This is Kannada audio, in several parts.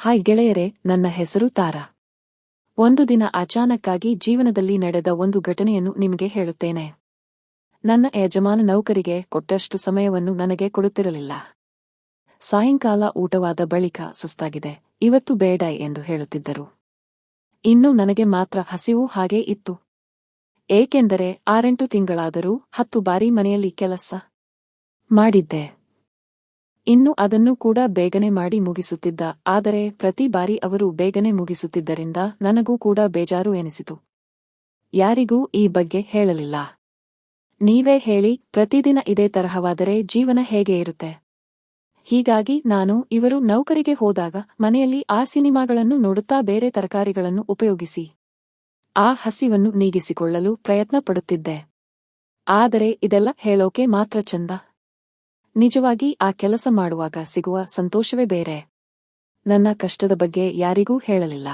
ಹಾಯ್ ಗೆಳೆಯರೆ, ನನ್ನ ಹೆಸರು ತಾರಾ. ಒಂದು ದಿನ ಅಚಾನಕ್ಕಾಗಿ ಜೀವನದಲ್ಲಿ ನಡೆದ ಒಂದು ಘಟನೆಯನ್ನು ನಿಮಗೆ ಹೇಳುತ್ತೇನೆ. ನನ್ನ ಯಜಮಾನ ನೌಕರಿಗೆ ಕೊಟ್ಟಷ್ಟು ಸಮಯವನ್ನು ನನಗೆ ಕೊಡುತ್ತಿರಲಿಲ್ಲ. ಸಾಯಂಕಾಲ ಊಟವಾದ ಬಳಿಕ ಸುಸ್ತಾಗಿದೆ, ಇವತ್ತು ಬೇಡ ಎಂದು ಹೇಳುತ್ತಿದ್ದರು. ಇನ್ನು ನನಗೆ ಮಾತ್ರ ಹಸಿವು ಹಾಗೇ ಇತ್ತು. ಏಕೆಂದರೆ ಆರೆಂಟು ತಿಂಗಳಾದರೂ ಹತ್ತು ಬಾರಿ ಮನೆಯಲ್ಲಿ ಕೆಲಸ ಮಾಡಿದ್ದೆ. ಇನ್ನು ಅದನ್ನು ಕೂಡ ಬೇಗನೆ ಮಾಡಿ ಮುಗಿಸುತ್ತಿದ್ದ. ಆದರೆ ಪ್ರತಿ ಬಾರಿ ಅವರು ಬೇಗನೆ ಮುಗಿಸುತ್ತಿದ್ದರಿಂದ ನನಗೂ ಕೂಡ ಬೇಜಾರು ಎನಿಸಿತು. ಯಾರಿಗೂ ಈ ಬಗ್ಗೆ ಹೇಳಲಿಲ್ಲ. ನೀವೇ ಹೇಳಿ, ಪ್ರತಿದಿನ ಇದೇ ತರಹವಾದರೆ ಜೀವನ ಹೇಗೆ ಇರುತ್ತೆ? ಹೀಗಾಗಿ ನಾನು ಇವರು ನೌಕರಿಗೆ ಹೋದಾಗ ಮನೆಯಲ್ಲಿ ಆ ಸಿನಿಮಾಗಳನ್ನು ನೋಡುತ್ತಾ ಬೇರೆ ತರಕಾರಿಗಳನ್ನು ಉಪಯೋಗಿಸಿ, ಆ ಹಸಿವನ್ನು ನೀಗಿಸಿಕೊಳ್ಳಲು ಪ್ರಯತ್ನ ಪಡುತ್ತಿದ್ದೆ ಆದರೆ ಇದೆಲ್ಲ ಹೇಳೋಕೆ ಮಾತ್ರ ಚಂದ ನಿಜವಾಗಿ ಆ ಕೆಲಸ ಮಾಡುವಾಗ ಸಿಗುವ ಸಂತೋಷವೇ ಬೇರೆ. ನನ್ನ ಕಷ್ಟದ ಬಗ್ಗೆ ಯಾರಿಗೂ ಹೇಳಲಿಲ್ಲ.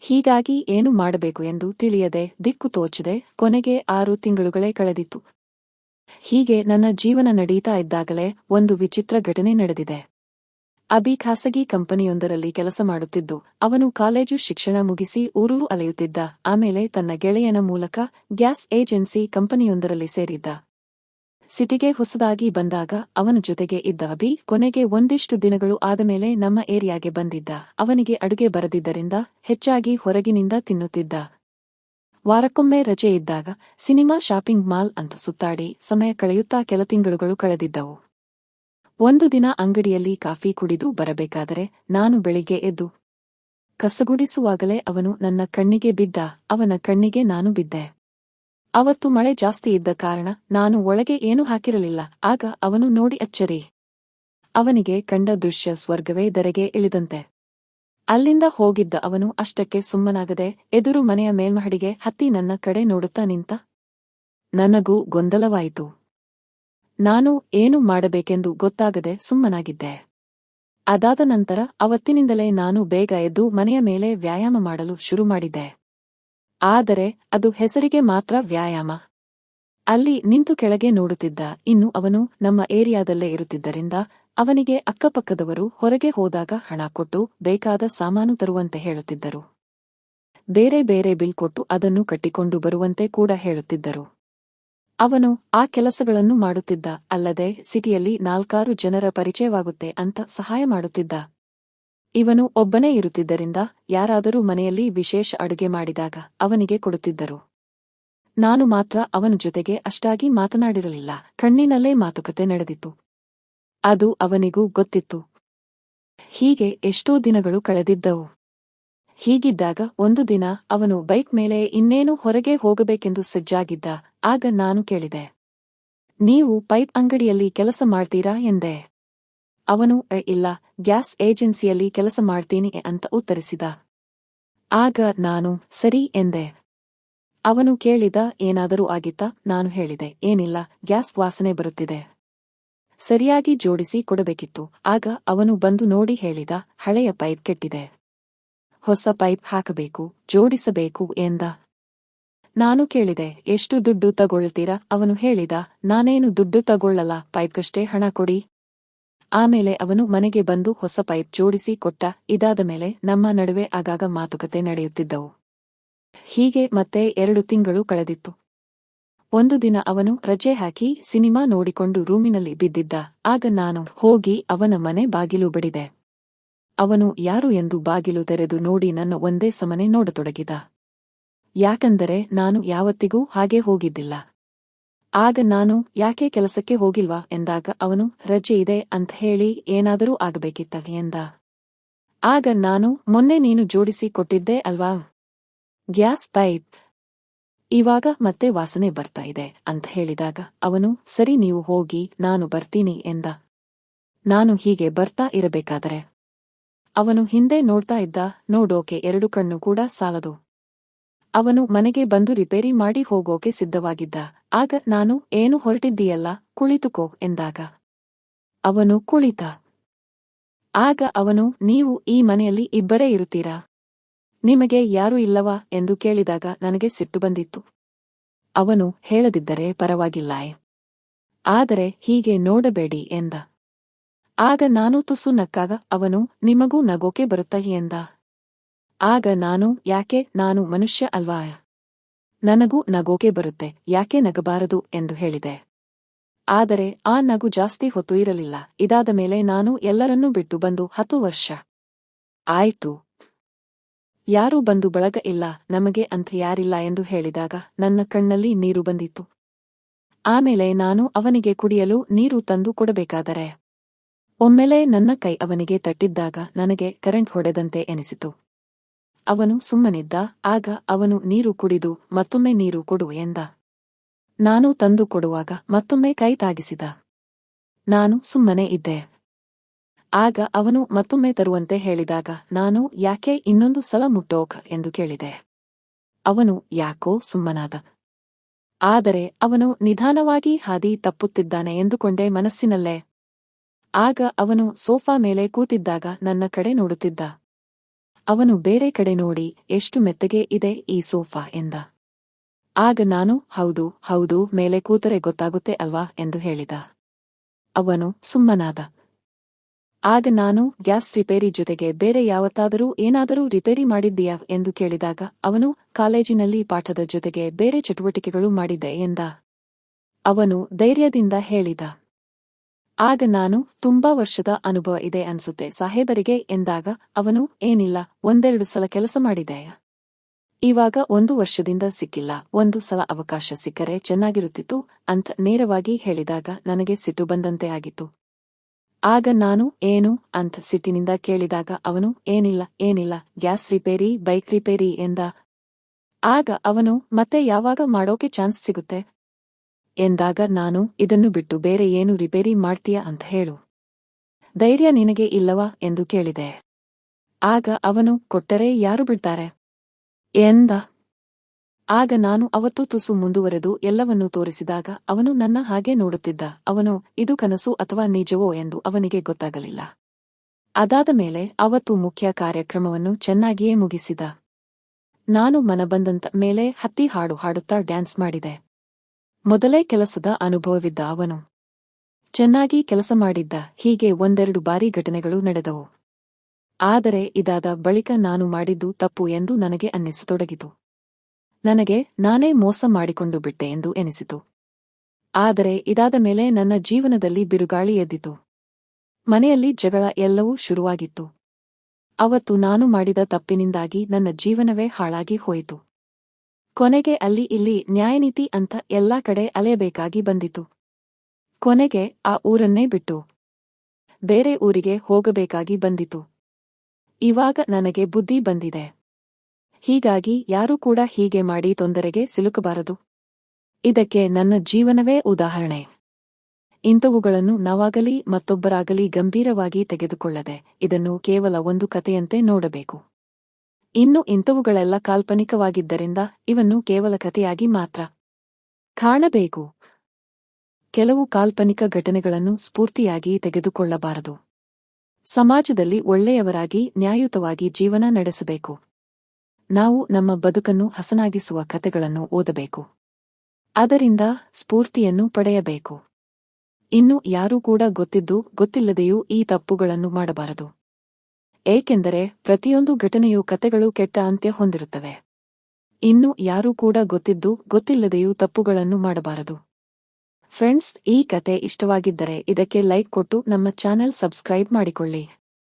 ಹೀಗಾಗಿ ಏನು ಮಾಡಬೇಕು ಎಂದು ತಿಳಿಯದೆ ದಿಕ್ಕು ತೋಚದೆ ಕೊನೆಗೆ ಆರು ತಿಂಗಳುಗಳೇ ಕಳೆದಿತ್ತು. ಹೀಗೆ ನನ್ನ ಜೀವನ ನಡೀತಾ ಇದ್ದಾಗಲೇ ಒಂದು ವಿಚಿತ್ರ ಘಟನೆ ನಡೆದಿದೆ. ಅಭಿ ಖಾಸಗಿ ಕಂಪನಿಯೊಂದರಲ್ಲಿ ಕೆಲಸ ಮಾಡುತ್ತಿದ್ದು, ಅವನು ಕಾಲೇಜು ಶಿಕ್ಷಣ ಮುಗಿಸಿ ಊರೂರು ಅಲೆಯುತ್ತಿದ್ದ, ಆಮೇಲೆ ತನ್ನ ಗೆಳೆಯನ ಮೂಲಕ ಗ್ಯಾಸ್ ಏಜೆನ್ಸಿ ಕಂಪನಿಯೊಂದರಲ್ಲಿ ಸೇರಿದ್ದ. ಸಿಟಿಗೆ ಹೊಸದಾಗಿ ಬಂದಾಗ ಅವನ ಜೊತೆಗೆ ಇದ್ದ ಅಭಿ ಕೊನೆಗೆ ಒಂದಿಷ್ಟು ದಿನಗಳು ಆದಮೇಲೆ ನಮ್ಮ ಏರಿಯಾಗೆ ಬಂದಿದ್ದ. ಅವನಿಗೆ ಅಡುಗೆ ಬರದಿದ್ದರಿಂದ ಹೆಚ್ಚಾಗಿ ಹೊರಗಿನಿಂದ ತಿನ್ನುತ್ತಿದ್ದ. ವಾರಕ್ಕೊಮ್ಮೆ ರಜೆ ಇದ್ದಾಗ ಸಿನಿಮಾ ಶಾಪಿಂಗ್ ಮಾಲ್ ಅಂತ ಸುತ್ತಾಡಿ ಸಮಯ ಕಳೆಯುತ್ತಾ ಕೆಲ ತಿಂಗಳುಗಳು ಕಳೆದಿದ್ದವು. ಒಂದು ದಿನ ಅಂಗಡಿಯಲ್ಲಿ ಕಾಫಿ ಕುಡಿದು ಬರಬೇಕಾದರೆ ನಾನು ಬೆಳಿಗ್ಗೆ ಎದ್ದು ಕಸಗುಡಿಸುವಾಗಲೇ ಅವನು ನನ್ನ ಕಣ್ಣಿಗೆ ಬಿದ್ದ. ಅವನ ಕಣ್ಣಿಗೆ ನಾನು ಬಿದ್ದೆ. ಅವತ್ತು ಮಳೆ ಜಾಸ್ತಿ ಇದ್ದ ಕಾರಣ ನಾನು ಒಳಗೆ ಏನೂ ಹಾಕಿರಲಿಲ್ಲ, ಆಗ ಅವನು ನೋಡಿ ಅಚ್ಚರಿ. ಅವನಿಗೆ ಕಂಡ ದೃಶ್ಯ ಸ್ವರ್ಗವೇ ದರೆಗೆ ಇಳಿದಂತೆ. ಅಲ್ಲಿಂದ ಹೋಗಿದ್ದ ಅವನು ಅಷ್ಟಕ್ಕೆ ಸುಮ್ಮನಾಗದೆ, ಎದುರು ಮನೆಯ ಮೇಲ್ಮಹಡಿಗೆ ಹತ್ತಿ ನನ್ನ ಕಡೆ ನೋಡುತ್ತಾ ನಿಂತ, ನನಗೂ ಗೊಂದಲವಾಯಿತು. ನಾನು ಏನು ಮಾಡಬೇಕೆಂದು ಗೊತ್ತಾಗದೆ ಸುಮ್ಮನಾಗಿದ್ದೆ. ಅದಾದ ನಂತರ ಅವತ್ತಿನಿಂದಲೇ ನಾನು ಬೇಗ ಎದ್ದು ಮನೆಯ ಮೇಲೆ ವ್ಯಾಯಾಮ ಮಾಡಲು ಶುರು ಮಾಡಿದ್ದೆ. ಆದರೆ ಅದು ಹೆಸರಿಗೆ ಮಾತ್ರ ವ್ಯಾಯಾಮ. ಅಲ್ಲಿ ನಿಂತು ಕೆಳಗೆ ನೋಡುತ್ತಿದ್ದ ಇನ್ನು ಅವನು ನಮ್ಮ ಏರಿಯಾದಲ್ಲೇ ಇರುತ್ತಿದ್ದರಿಂದ ಅವನಿಗೆ ಅಕ್ಕಪಕ್ಕದವರು ಹೊರಗೆ ಹೋದಾಗ ಹಣ ಕೊಟ್ಟು ಬೇಕಾದ ಸಾಮಾನು ತರುವಂತೆ ಹೇಳುತ್ತಿದ್ದರು. ಬೇರೆ ಬೇರೆ ಬಿಲ್ ಕೊಟ್ಟು ಅದನ್ನು ಕಟ್ಟಿಕೊಂಡು ಬರುವಂತೆ ಕೂಡ ಹೇಳುತ್ತಿದ್ದರು. ಅವನು ಆ ಕೆಲಸಗಳನ್ನು ಮಾಡುತ್ತಿದ್ದ ಅಲ್ಲದೆ ಸಿಟಿಯಲ್ಲಿ ನಾಲ್ಕಾರು ಜನರ ಪರಿಚಯವಾಗುತ್ತೆ ಅಂತ ಸಹಾಯ ಮಾಡುತ್ತಿದ್ದ. ಇವನು ಒಬ್ಬನೇ ಇರುತ್ತಿದ್ದರಿಂದ ಯಾರಾದರೂ ಮನೆಯಲ್ಲಿ ವಿಶೇಷ ಅಡುಗೆ ಮಾಡಿದಾಗ ಅವನಿಗೆ ಕೊಡುತ್ತಿದ್ದರು. ನಾನು ಮಾತ್ರ ಅವನ ಜೊತೆಗೆ ಅಷ್ಟಾಗಿ ಮಾತನಾಡಿರಲಿಲ್ಲ. ಕಣ್ಣಿನಲ್ಲೇ ಮಾತುಕತೆ ನಡೆದಿತ್ತು. ಅದು ಅವನಿಗೂ ಗೊತ್ತಿತ್ತು. ಹೀಗೆ ಎಷ್ಟೋ ದಿನಗಳು ಕಳೆದಿದ್ದವು. ಹೀಗಿದ್ದಾಗ ಒಂದು ದಿನ ಅವನು ಬೈಕ್ ಮೇಲೆ ಇನ್ನೇನು ಹೊರಗೆ ಹೋಗಬೇಕೆಂದು ಸಜ್ಜಾಗಿದ್ದ. ಆಗ ನಾನು ಕೇಳಿದೆ, ನೀವು ಪೈಪ್ ಅಂಗಡಿಯಲ್ಲಿ ಕೆಲಸ ಮಾಡ್ತೀರಾ? ಎಂದೆ. ಅವನು "ಎ, ಇಲ್ಲ ಗ್ಯಾಸ್ ಏಜೆನ್ಸಿಯಲ್ಲಿ ಕೆಲಸ ಮಾಡ್ತೀನಿ ಅಂತ ಉತ್ತರಿಸಿದ. ಆಗ ನಾನು ಸರಿ ಎಂದೆ. ಅವನು ಕೇಳಿದ ಏನಾದರೂ ಆಗಿತ್ತಾ? ನಾನು ಹೇಳಿದೆ ಏನಿಲ್ಲ ಗ್ಯಾಸ್ ವಾಸನೆ ಬರುತ್ತಿದೆ. ಸರಿಯಾಗಿ ಜೋಡಿಸಿ ಕೊಡಬೇಕಿತ್ತು. ಆಗ ಅವನು ಬಂದು ನೋಡಿ ಹೇಳಿದ ಹಳೆಯ ಪೈಪ್ ಕೆಟ್ಟಿದೆ. ಹೊಸ ಪೈಪ್ ಹಾಕಬೇಕು ಜೋಡಿಸಬೇಕು ಎಂದ. ನಾನು ಕೇಳಿದೆ ಎಷ್ಟು ದುಡ್ಡು ತಗೊಳ್ತೀರಾ? ಅವನು ಹೇಳಿದ ನಾನೇನು ದುಡ್ಡು ತಗೊಳ್ಳಲ್ಲ ಪೈಪ್ಗಷ್ಟೇ ಹಣ ಕೊಡಿ. ಆಮೇಲೆ ಅವನು ಮನೆಗೆ ಬಂದು ಹೊಸ ಪೈಪ್ ಜೋಡಿಸಿ ಕೊಟ್ಟ. ಇದಾದ ಮೇಲೆ ನಮ್ಮ ನಡುವೆ ಆಗಾಗ ಮಾತುಕತೆ ನಡೆಯುತ್ತಿದ್ದವು. ಹೀಗೆ ಮತ್ತೆ ಎರಡು ತಿಂಗಳು ಕಳೆದಿತ್ತು. ಒಂದು ದಿನ ಅವನು ರಜೆ ಹಾಕಿ ಸಿನಿಮಾ ನೋಡಿಕೊಂಡು ರೂಮಿನಲ್ಲಿ ಬಿದ್ದಿದ್ದ. ಆಗ ನಾನು ಹೋಗಿ ಅವನ ಮನೆ ಬಾಗಿಲು ಬಡಿದೆ. ಅವನು ಯಾರು ಎಂದು ಬಾಗಿಲು ತೆರೆದು ನೋಡಿ ನನ್ನ ಒಂದೇ ಸಮನೆ ನೋಡತೊಡಗಿದ. ಯಾಕಂದರೆ ನಾನು ಯಾವತ್ತಿಗೂ ಹಾಗೆ ಹೋಗಿದ್ದಿಲ್ಲ. ಆಗ ನಾನು ಯಾಕೆ ಕೆಲಸಕ್ಕೆ ಹೋಗಿಲ್ವಾ ಎಂದಾಗ ಅವನು, ರಜೆ ಇದೆ ಅಂತ ಹೇಳಿ ಏನಾದರೂ ಆಗಬೇಕಿತ್ತ ಎಂದ. ಆಗ ನಾನು, ಮೊನ್ನೆ ನೀನು ಜೋಡಿಸಿ ಕೊಟ್ಟಿದ್ದೆ ಅಲ್ವಾ? Gas pipe. ಇವಾಗ ಮತ್ತೆ ವಾಸನೆ ಬರ್ತಾ ಇದೆ ಅಂತ ಹೇಳಿದಾಗ ಅವನು, ಸರಿ ನೀವು ಹೋಗಿ, ನಾನು ಬರ್ತೀನಿ ಎಂದ. ನಾನು ಹೀಗೆ ಬರ್ತಾ ಇರಬೇಕಾದರೆ? ಅವನು ಹಿಂದೆ ನೋಡ್ತಾ ಇದ್ದ, ನೋಡೋಕೆ ಎರಡು ಕಣ್ಣು ಕೂಡ ಸಾಲದು. ಅವನು ಮನೆಗೆ ಬಂದು ರಿಪೇರಿ ಮಾಡಿ ಹೋಗೋಕೆ ಸಿದ್ಧವಾಗಿದ್ದ. ಆಗ ನಾನು, ಏನು ಹೊರಟಿದ್ದೀಯಲ್ಲ, ಕುಳಿತುಕೋ, ಎಂದಾಗ. ಅವನು, ಕುಳಿತ. ಆಗ ಅವನು, ನೀವು ಈ ಮನೆಯಲ್ಲಿ ಇಬ್ಬರೇ ಇರುತ್ತೀರಾ? ನಿಮಗೆ ಯಾರೂ ಇಲ್ಲವಾ? ಎಂದು ಕೇಳಿದಾಗ ನನಗೆ ಸಿಟ್ಟು ಬಂದಿತ್ತು. ಅವನು, ಹೇಳದಿದ್ದರೆ ಪರವಾಗಿಲ್ಲ ಆದರೆ ಹೀಗೆ ನೋಡಬೇಡಿ, ಎಂದ. ಆಗ, ನಾನು ತುಸು ನಕ್ಕಾಗ, ಅವನು, ನಿಮಗೂ ನಗೋಕೆ ಬರುತ್ತಾ? ಎಂದ. ಆಗ ನಾನು, ಯಾಕೆ ನಾನು ಮನುಷ್ಯ ಅಲ್ವಾ? ನನಗೂ ನಗೋಕೆ ಬರುತ್ತೆ, ಯಾಕೆ ನಗಬಾರದು ಎಂದು ಹೇಳಿದೆ. ಆದರೆ ಆ ನಗು ಜಾಸ್ತಿ ಹೊತ್ತು ಇರಲಿಲ್ಲ, ಇದಾದ ಮೇಲೆ ನಾನು ಎಲ್ಲರನ್ನೂ ಬಿಟ್ಟು ಬಂದು ಹತ್ತು ವರ್ಷ. ಆಯಿತು. ಯಾರೂ ಬಂದು ಬಳಗ ಇಲ್ಲ, ನಮಗೆ ಅಂಥ ಯಾರಿಲ್ಲ ಎಂದು ಹೇಳಿದಾಗ ನನ್ನ ಕಣ್ಣಲ್ಲಿ ನೀರು ಬಂದಿತ್ತು. ಆಮೇಲೆ ನಾನು ಅವನಿಗೆ ಕುಡಿಯಲು ನೀರು ತಂದು ಕೊಡಬೇಕಾದರೆ. ಒಮ್ಮೆಲೆ ನನ್ನ ಕೈ ಅವನಿಗೆ ತಟ್ಟಿದ್ದಾಗ ನನಗೆ ಕರೆಂಟ್ ಹೊಡೆದಂತೆ ಎನಿಸಿತು. ಅವನು ಸುಮ್ಮನಿದ್ದ, ಆಗ ಅವನು ನೀರು ಕುಡಿದು, ಮತ್ತೊಮ್ಮೆ ನೀರು ಕೊಡು ಎಂದ. ನಾನು ತಂದು ಕೊಡುವಾಗ ಮತ್ತೊಮ್ಮೆ ಕೈ ತಾಗಿಸಿದ. ನಾನು ಸುಮ್ಮನೆ ಇದ್ದೆ. ಆಗ ಅವನು ಮತ್ತೊಮ್ಮೆ ತರುವಂತೆ ಹೇಳಿದಾಗ, ನಾನು ಯಾಕೆ ಇನ್ನೊಂದು ಸಲ ಮುಟ್ಟೋಕ್ ಎಂದು ಕೇಳಿದೆ. ಅವನು, ಯಾಕೋ ಸುಮ್ಮನಾದ. ಆದರೆ ಅವನು ನಿಧಾನವಾಗಿ ಹಾದಿ ತಪ್ಪುತ್ತಿದ್ದಾನೆ ಎಂದುಕೊಂಡೆ ಮನಸ್ಸಿನಲ್ಲೇ. ಆಗ ಅವನು ಸೋಫಾ ಮೇಲೆ ಕೂತಿದ್ದಾಗ ನನ್ನ ಕಡೆ ನೋಡುತ್ತಿದ್ದ. ಅವನು ಬೇರೆ ಕಡೆ ನೋಡಿ ಎಷ್ಟು ಮೆತ್ತಗೆ ಇದೆ ಈ ಸೋಫಾ ಎಂದ. ಆಗ ನಾನು, ಹೌದು ಹೌದು, ಮೇಲೆ ಕೂತರೆ ಗೊತ್ತಾಗುತ್ತೆ ಅಲ್ವಾ ಎಂದು ಹೇಳಿದ. ಅವನು ಸುಮ್ಮನಾದ. ಆಗ ನಾನು, ಗ್ಯಾಸ್ ರಿಪೇರಿ ಜೊತೆಗೆ ಬೇರೆ ಯಾವತ್ತಾದರೂ ಏನಾದರೂ ರಿಪೇರಿ ಮಾಡಿದ್ದೀಯಾ ಎಂದು ಕೇಳಿದಾಗ ಅವನು, ಕಾಲೇಜಿನಲ್ಲಿ ಪಾಠದ ಜೊತೆಗೆ ಬೇರೆ ಚಟುವಟಿಕೆಗಳು ಮಾಡಿದ್ದೆ ಎಂದ. ಅವನು ಧೈರ್ಯದಿಂದ ಹೇಳಿದ. ಆಗ ನಾನು ತುಂಬಾ ವರ್ಷದ ಅನುಭವ ಇದೆ ಅನ್ಸುತ್ತೆ. ಸಾಹೇಬರಿಗೆ ಎಂದಾಗ ಅವನು, ಏನಿಲ್ಲ, ಒಂದೆರಡು ಸಲ ಕೆಲಸ ಮಾಡಿದೆ. ಇವಾಗ ಒಂದು ವರ್ಷದಿಂದ ಸಿಕ್ಕಿಲ್ಲ. ಒಂದು ಸಲ ಅವಕಾಶ ಸಿಕ್ಕರೆ ಚೆನ್ನಾಗಿರುತ್ತಿತ್ತು ಅಂತ ನೇರವಾಗಿ ಹೇಳಿದಾಗ ನನಗೆ ಸಿಟ್ಟು ಬಂದಂತೆ ಆಗಿತ್ತು. ಆಗ ನಾನು, ಏನು ಅಂತ ಸಿಟ್ಟಿನಿಂದ ಕೇಳಿದಾಗ ಅವನು, ಏನಿಲ್ಲ ಏನಿಲ್ಲ, ಗ್ಯಾಸ್ ರಿಪೇರಿ, ಬೈಕ್ ರಿಪೇರಿ ಎಂದ. ಆಗ ಅವನು, ಮತ್ತೆ ಯಾವಾಗ ಮಾಡೋಕೆ ಚಾನ್ಸ್ ಸಿಗುತ್ತೆ? ಎಂದಾಗ ನಾನು ಇದನ್ನು ಬಿಟ್ಟು ಬೇರೆ ಏನು ರಿಪೇರಿ ಮಾಡ್ತೀಯ ಅಂತ ಹೇಳು. ಧೈರ್ಯ ನಿನಗೆ ಇಲ್ಲವಾ ಎಂದು ಕೇಳಿದೆ. ಆಗ ಅವನು, ಕೊಟ್ಟರೆ ಯಾರು ಬಿಡ್ತಾರೆ? ಎಂದ. ಆಗ ನಾನು ಅವತ್ತು ತುಸು ಮುಂದುವರೆದು ಎಲ್ಲವನ್ನೂ ತೋರಿಸಿದಾಗ ಅವನು ನನ್ನ ಹಾಗೆ ನೋಡುತ್ತಿದ್ದ. ಅವನು, ಇದು ಕನಸು ಅಥವಾ ನಿಜವೋ ಎಂದು ಅವನಿಗೆ ಗೊತ್ತಾಗಲಿಲ್ಲ. ಅದಾದ ಮೇಲೆ ಅವತ್ತು ಮುಖ್ಯ ಕಾರ್ಯಕ್ರಮವನ್ನು ಚೆನ್ನಾಗಿಯೇ ಮುಗಿಸಿದ. ನಾನು ಮನಬಂದಂತ ಮೇಲೆ ಹತ್ತಿ ಹಾಡು ಹಾಡುತ್ತಾ ಡ್ಯಾನ್ಸ್ ಮಾಡಿದೆ. ಮೊದಲೇ ಕೆಲಸದ ಅನುಭವವಿದ್ದ ಅವನು ಚೆನ್ನಾಗಿ ಕೆಲಸ ಮಾಡಿದ್ದ ಹೀಗೆ ಒಂದೆರಡು ಬಾರಿ ಘಟನೆಗಳು ನಡೆದವು. ಆದರೆ ಇದಾದ ಬಳಿಕ ನಾನು ಮಾಡಿದ್ದು ತಪ್ಪು ಎಂದು ನನಗೆ ಅನ್ನಿಸತೊಡಗಿತು. ನನಗೆ ನಾನೇ ಮೋಸ ಮಾಡಿಕೊಂಡು ಬಿಟ್ಟೆ ಎಂದು ಎನಿಸಿತು. ಆದರೆ ಇದಾದ ಮೇಲೆ ನನ್ನ ಜೀವನದಲ್ಲಿ ಬಿರುಗಾಳಿ ಎದ್ದಿತು. ಮನೆಯಲ್ಲಿ ಜಗಳ ಎಲ್ಲವೂ ಶುರುವಾಗಿತ್ತು. ಅವತ್ತು ನಾನು ಮಾಡಿದ ತಪ್ಪಿನಿಂದಾಗಿ ನನ್ನ ಜೀವನವೇ ಹಾಳಾಗಿ ಹೋಯಿತು. ಕೊನೆಗೆ ಅಲ್ಲಿ ಇಲ್ಲಿ ನ್ಯಾಯನೀತಿ ಅಂತ ಎಲ್ಲಾ ಕಡೆ ಅಲೆಯಬೇಕಾಗಿ ಬಂದಿತು. ಕೊನೆಗೆ ಆ ಊರನ್ನೇ ಬಿಟ್ಟು ಬೇರೆ ಊರಿಗೆ ಹೋಗಬೇಕಾಗಿ ಬಂದಿತು. ಇವಾಗ ನನಗೆ ಬುದ್ಧಿ ಬಂದಿದೆ. ಹೀಗಾಗಿ ಯಾರೂ ಕೂಡ ಹೀಗೆ ಮಾಡಿ ತೊಂದರೆಗೆ ಸಿಲುಕಬಾರದು. ಇದಕ್ಕೆ ನನ್ನ ಜೀವನವೇ ಉದಾಹರಣೆ. ಇಂಥವುಗಳನ್ನು ನಾವಾಗಲಿ ಮತ್ತೊಬ್ಬರಾಗಲಿ ಗಂಭೀರವಾಗಿ ತೆಗೆದುಕೊಳ್ಳದೆ ಇದನ್ನು ಕೇವಲ ಒಂದು ಕಥೆಯಂತೆ ನೋಡಬೇಕು. ಇನ್ನು ಇಂಥವುಗಳೆಲ್ಲ ಕಾಲ್ಪನಿಕವಾಗಿದ್ದರಿಂದ ಇವನ್ನು ಕೇವಲ ಕಥೆಯಾಗಿ ಮಾತ್ರ. ಕಾಣಬೇಕು. ಕೆಲವು ಕಾಲ್ಪನಿಕ ಘಟನೆಗಳನ್ನು ಸ್ಫೂರ್ತಿಯಾಗಿ ತೆಗೆದುಕೊಳ್ಳಬಾರದು. ಸಮಾಜದಲ್ಲಿ ಒಳ್ಳೆಯವರಾಗಿ, ನ್ಯಾಯಯುತವಾಗಿ ಜೀವನ ನಡೆಸಬೇಕು. ನಾವು ನಮ್ಮ ಬದುಕನ್ನು ಹಸನಾಗಿಸುವ ಕಥೆಗಳನ್ನು ಓದಬೇಕು. ಅದರಿಂದ ಸ್ಫೂರ್ತಿಯನ್ನು ಪಡೆಯಬೇಕು. ಇನ್ನು ಯಾರೂ ಕೂಡ ಗೊತ್ತಿದ್ದು, ಗೊತ್ತಿಲ್ಲದೆಯೂ ಈ ತಪ್ಪುಗಳನ್ನು ಮಾಡಬಾರದು. ಏಕೆಂದರೆ ಪ್ರತಿಯೊಂದು ಘಟನೆಯೂ ಕತೆಗಳು ಕೆಟ್ಟ ಅಂತ್ಯ ಹೊಂದಿರುತ್ತವೆ. ಇನ್ನು ಯಾರೂ ಕೂಡ ಗೊತ್ತಿದ್ದು, ಗೊತ್ತಿಲ್ಲದೆಯೂ ತಪ್ಪುಗಳನ್ನು ಮಾಡಬಾರದು. ಫ್ರೆಂಡ್ಸ್, ಈ ಕತೆ ಇಷ್ಟವಾಗಿದ್ದರೆ ಇದಕ್ಕೆ ಲೈಕ್ ಕೊಟ್ಟು ನಮ್ಮ ಚಾನೆಲ್ ಸಬ್ಸ್ಕ್ರೈಬ್ ಮಾಡಿಕೊಳ್ಳಿ.